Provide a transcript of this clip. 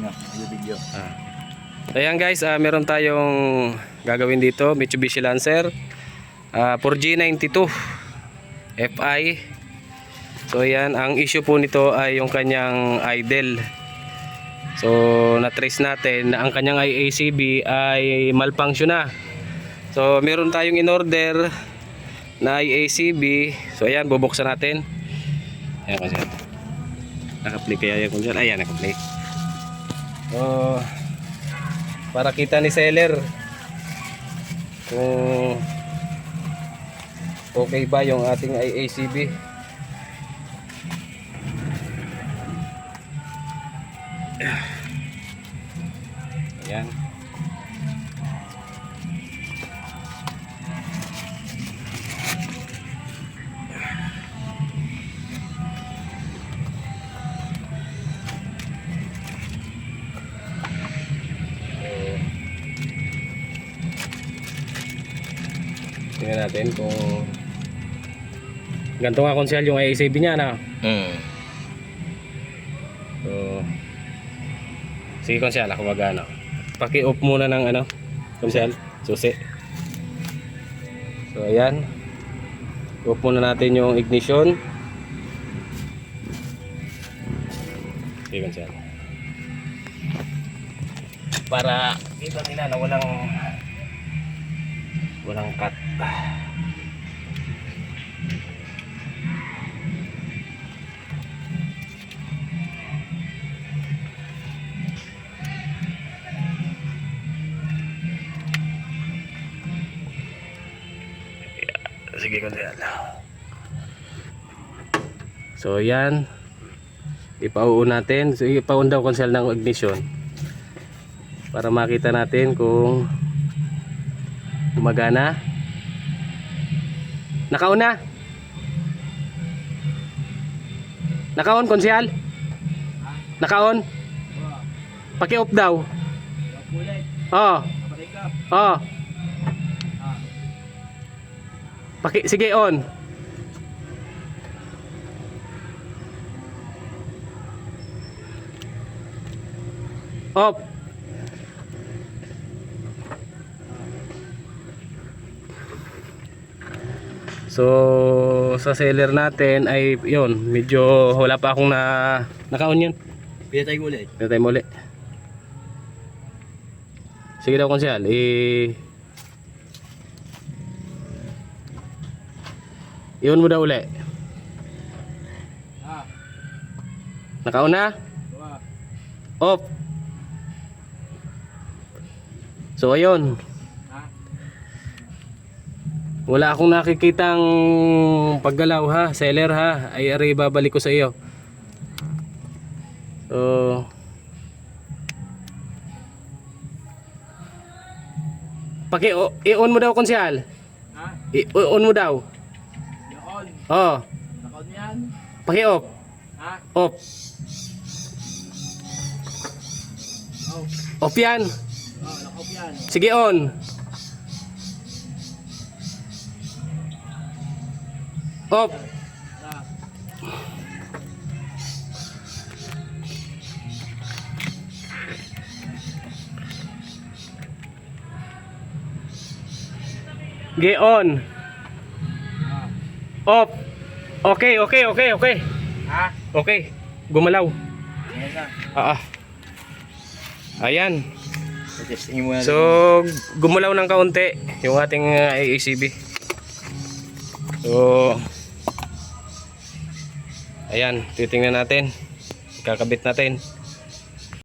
Nga, video. Ah. Ayan guys, ah, meron tayong gagawin dito, Mitsubishi Lancer ah, 4G92 FI. So ayan, ang issue po nito ay yung kanyang idle. So na-trace natin na ang kanyang IACB ay malfunction na. So meron tayong in-order na IACB. So ayan, bubuksan natin. Ayan kasi. Naka-play kaya yung kung Ayan, naka-play. So, para kita ni seller kung okay ba yung ating IACB. Ayan. Tingnan natin kung ganito nga konsyal yung IACB niya na. Mm. So, sige konsyal, ako mag ano. Paki-off muna ng ano, konsyal, susi. So, ayan. Off muna natin yung ignition. Sige konsyal. Para kita nila na walang walang cut. Sige ko yan. So yan. Ipauun natin. So ipaun daw konsel ng ignition. Para makita natin kung gumagana. Nakauna. Nakaon konsyal? Nakaon? Paki-off daw. Oo. Oo. Paki sige on. Off. So sa seller natin ay yon medyo wala pa akong na nakaon yun. Pila tayo ulit. Dito tayo muli. Sige daw konsyal, i Iyon mo daw uli. Ah. Nakauna? Off. So ayun. Wala akong nakikitang paggalaw ha, seller ha. Ay ari babalik ko sa iyo. So Paki i-on mo daw konsyal. Ha? I-on mo daw. Yakon. Oh, Nakon yan. paki-off. Ha? Off. Oh. Off yan. Oh, nakop yan. Sige on. Off. Ah. Ge on. Off. Okay, okay, okay, okay. Ha? Okay. Gumalaw. Ah. ah. Ayan. So, gumalaw ng kaunti yung ating uh, AACB. So, ayan, titingnan natin. Kakabit natin.